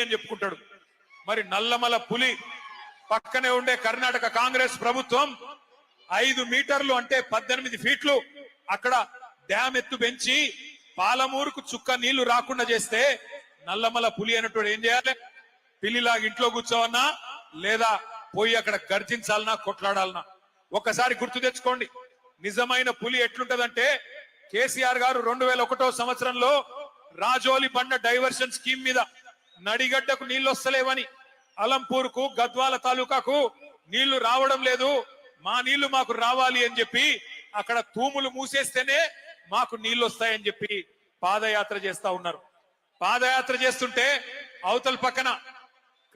అని చెప్పుకుంటాడు. మరి నల్లమల పులి పక్కనే ఉండే కర్ణాటక కాంగ్రెస్ ప్రభుత్వం ఐదు మీటర్లు అంటే పద్దెనిమిది ఫీట్లు అక్కడ డ్యామ్ ఎత్తు పెంచి పాలమూరుకు చుక్క నీళ్ళు రాకుండా చేస్తే నల్లమల పులి అన్నట్టు ఏం చేయాలి? పిల్లిలాగా ఇంట్లో కూర్చోవన్నా లేదా పోయి అక్కడ గర్జించాలనా కొట్లాడాలనా ఒకసారి గుర్తు తెచ్చుకోండి. నిజమైన పులి ఎట్లుంటదంటే కేసీఆర్ గారు రెండు వేల ఒకటో సంవత్సరంలో రాజోలి బండ డైవర్షన్ స్కీమ్ మీద నడిగడ్డకు నీళ్ళు వస్తలేవని అలంపూర్కు గద్వాల తాలూకాకు నీళ్ళు రావడం లేదు. మా నీళ్ళు మాకు రావాలి అని చెప్పి అక్కడ తూములు మూసేస్తేనే మాకు నీళ్ళు వస్తాయని చెప్పి పాదయాత్ర చేస్తా ఉన్నారు. పాదయాత్ర చేస్తుంటే అవతల పక్కన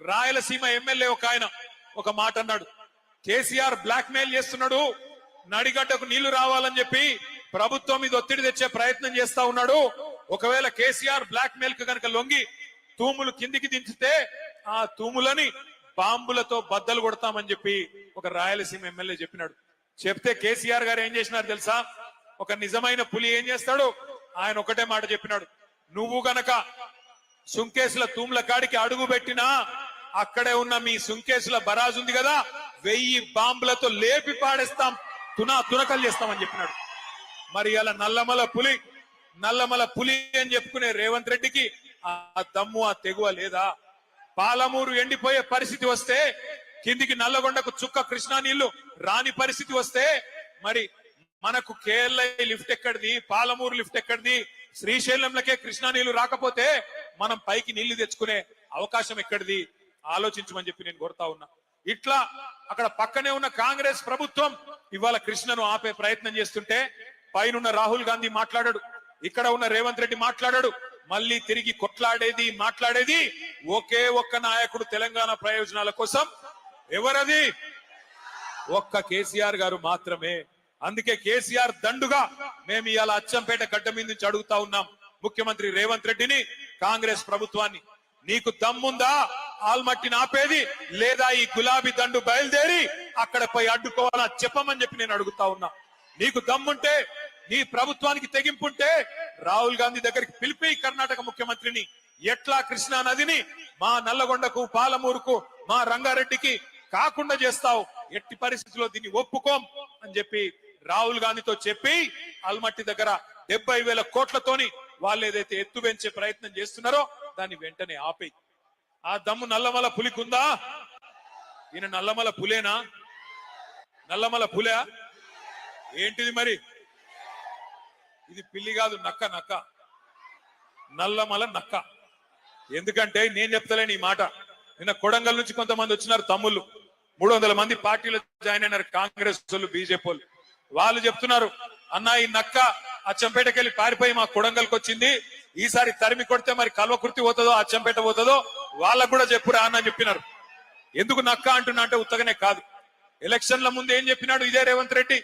రాయలసీమ ఎమ్మెల్యే ఒక ఆయన ఒక మాట అన్నాడు. కేసీఆర్ బ్లాక్ మెయిల్ చేస్తున్నాడు నడిగడ్డకు నీళ్ళు రావాలని చెప్పి ప్రభుత్వం మీద ఒత్తిడి తెచ్చే ప్రయత్నం చేస్తా ఉన్నాడు. ఒకవేళ కేసీఆర్ బ్లాక్ మెయిల్కు కనుక లొంగి తూములు కిందికి దించితే ఆ తూములని బాంబులతో బద్దలు కొడతామని చెప్పి ఒక రాయలసీమ ఎమ్మెల్యే చెప్పినాడు. చెప్తే కేసీఆర్ గారు ఏం చేసినారు తెలుసా? ఒక నిజమైన పులి ఏం చేస్తాడు? ఆయన ఒకటే మాట చెప్పినాడు. నువ్వు గనక సుంకేసుల తూముల కాడికి అడుగు పెట్టినా అక్కడే ఉన్న మీ సుంకేసుల బరాజ్ ఉంది కదా వెయ్యి బాంబులతో లేపి పాడేస్తాం తునా తునకలు చేస్తామని చెప్పినాడు. మరి అలా నల్లమల పులి నల్లమల పులి అని చెప్పుకునే రేవంత్ రెడ్డికి ఆ దమ్ము ఆ తెగువ లేదా? పాలమూరు ఎండిపోయే పరిస్థితి వస్తే కిందికి నల్లగొండకు చుక్క కృష్ణా నీళ్ళు రాని పరిస్థితి వస్తే మరి మనకు కేఎల్ఐ లిఫ్ట్ ఎక్కడిది? పాలమూరు లిఫ్ట్ ఎక్కడిది? శ్రీశైలంలకే కృష్ణా నీళ్ళు రాకపోతే మనం పైకి నీళ్ళు తెచ్చుకునే అవకాశం ఎక్కడిది? ఆలోచించమని చెప్పి నేను కోరుతా ఉన్నా. ఇట్లా అక్కడ పక్కనే ఉన్న కాంగ్రెస్ ప్రభుత్వం ఇవాళ కృష్ణను ఆపే ప్రయత్నం చేస్తుంటే పైనున్న రాహుల్ గాంధీ మాట్లాడాడు. ఇక్కడ ఉన్న రేవంత్ రెడ్డి మాట్లాడాడు. మళ్ళీ తిరిగి కొట్లాడేది మాట్లాడేది ఒకే ఒక్క నాయకుడు తెలంగాణ ప్రయోజనాల కోసం. ఎవరది? ఒక్క కేసీఆర్ గారు మాత్రమే. అందుకే కేసీఆర్ దండుగా మేము ఇవాళ అచ్చంపేట గడ్డ మీద నుంచి అడుగుతా ఉన్నాం ముఖ్యమంత్రి రేవంత్ రెడ్డిని కాంగ్రెస్ ప్రభుత్వాన్ని. నీకు దమ్ముందా? ఆల్మట్టిని ఆపేది లేదా ఈ గులాబీ దండు బయలుదేరి అక్కడ పోయి అడ్డుకోవాలా? చెప్పమని చెప్పి నేను అడుగుతా ఉన్నా. నీకు దమ్ముంటే నీ ప్రభుత్వానికి తెగింపుంటే రాహుల్ గాంధీ దగ్గరికి పిలిపి కర్ణాటక ముఖ్యమంత్రిని ఎట్లా కృష్ణా నదిని మా నల్లగొండకు పాలమూరుకు మా రంగారెడ్డికి కాకుండా చేస్తావు ఎట్టి పరిస్థితిలో దీన్ని ఒప్పుకోం అని చెప్పి రాహుల్ గాంధీతో చెప్పి అల్మట్టి దగ్గర డెబ్బై వేల కోట్లతోని వాళ్ళు ఏదైతే ఎత్తు పెంచే ప్రయత్నం చేస్తున్నారో దాన్ని వెంటనే ఆపేయి ఆ దమ్ము నల్లమల పులికుందా? ఈయన నల్లమల పులేనా? నల్లమల పులే? ఏంటిది మరి? ఇది పిల్లి కాదు నక్క నక్క. నల్లమల నక్క. ఎందుకంటే నేను చెప్తలేను ఈ మాట. నిన్న కొడంగల్ నుంచి కొంతమంది వచ్చినారు తమ్ముళ్ళు. మూడు వందల మంది పార్టీలో జాయిన్ అయినారు కాంగ్రెస్ వాళ్ళు బీజేపీ వాళ్ళు. వాళ్ళు చెప్తున్నారు అన్న ఈ నక్క అచ్చంపేటకి వెళ్ళి పారిపోయి మా కొడంగల్కి వచ్చింది. ఈసారి తరిమి కొడితే మరి కల్వకుర్తి పోతుందో అచ్చంపేట పోతుందో వాళ్ళకు కూడా చెప్పురా అన్న చెప్పినారు. ఎందుకు నక్క అంటున్నా అంటే ఉత్తగనే కాదు. ఎలక్షన్ల ముందు ఏం చెప్పినాడు ఇదే రేవంత్ రెడ్డి?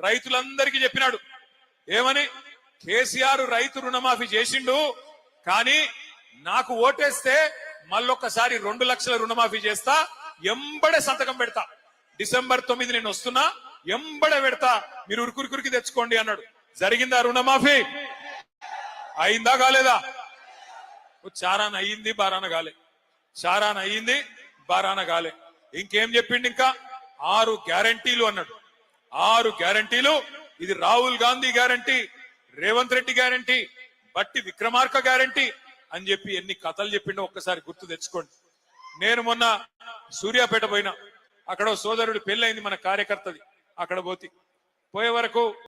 రైతులందరికీ చెప్పినాడు. ఏమని? కేసీఆర్ రైతు రుణమాఫీ చేసిండు కానీ నాకు ఓటేస్తే మళ్ళొక్కసారి రెండు లక్షల రుణమాఫీ చేస్తా ఎంబడే సంతకం పెడతా. డిసెంబర్ తొమ్మిది నేను వస్తున్నా ఎంబడే పెడతా. మీరు ఉరుకురుకురికి తెచ్చుకోండి అన్నాడు. జరిగిందా రుణమాఫీ? అయిందా కాలేదా? ఓ చారాన అయ్యింది బారాన కాలే. చారాన అయ్యింది బారాన కాలే. ఇంకేం చెప్పిండు ఇంకా? ఆరు గ్యారంటీలు అన్నాడు. ఆరు గ్యారంటీలు ఇది Rahul Gandhi guarantee Revanth Reddy guarantee Bhatti Vikramarka guarantee అని చెప్పి ఎన్ని కథలు చెప్పిండో ఒక్కసారి గుర్తు తెచ్చుకోండి. నేను మొన్న సూర్యాపేట పోయినా. అక్కడ సోదరుడు పెళ్ళైంది మన కార్యకర్తది. అక్కడ పోతి. పోయే వరకు